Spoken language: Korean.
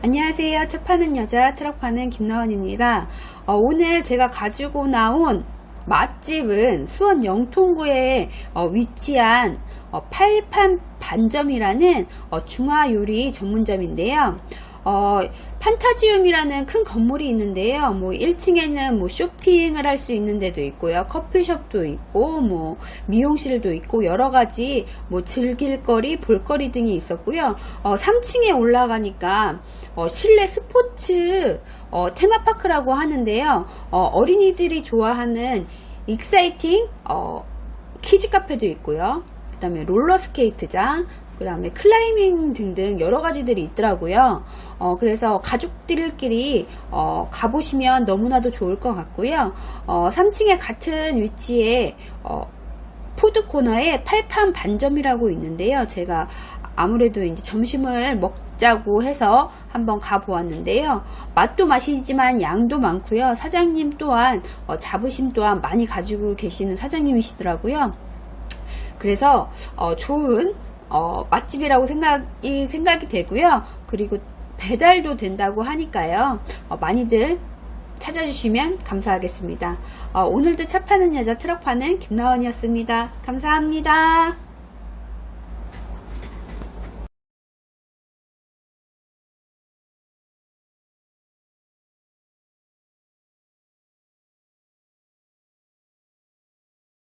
안녕하세요. 차 파는 여자 트럭 파는 김나원입니다. 어, 오늘 제가 가지고 나온 맛집은 수원 영통구에 어, 위치한 어, 팔판 반점이라는 어, 중화 요리 전문점인데요. 어, 판타지움이라는 큰 건물이 있는데요. 뭐 1층에는 뭐 쇼핑을 할 수 있는 데도 있고요. 커피숍도 있고 뭐 미용실도 있고 여러 가지 뭐 즐길 거리, 볼거리 등이 있었고요. 어, 3층에 올라가니까 어, 실내 스포츠 어, 테마파크라고 하는데요. 어, 린이들이 좋아하는 익사이팅 어, 키즈 카페도 있고요. 그 다음에 롤러스케이트장, 그 다음에 클라이밍 등등 여러 가지들이 있더라고요. 어, 그래서 가족들끼리 어, 가보시면 너무나도 좋을 것 같고요. 어, 3층에 같은 위치에 어, 푸드 코너에 팔판 반점이라고 있는데요. 제가 아무래도 이제 점심을 먹자고 해서 한번 가보았는데요. 맛도 맛이지만 양도 많고요. 사장님 또한 어, 자부심 또한 많이 가지고 계시는 사장님이시더라고요. 그래서 어, 좋은 어, 맛집이라고 생각이 생각이 되고요. 그리고 배달도 된다고 하니까요. 어, 많이들 찾아주시면 감사하겠습니다. 어, 오늘도 차 파는 여자 트럭 파는 김나원이었습니다. 감사합니다.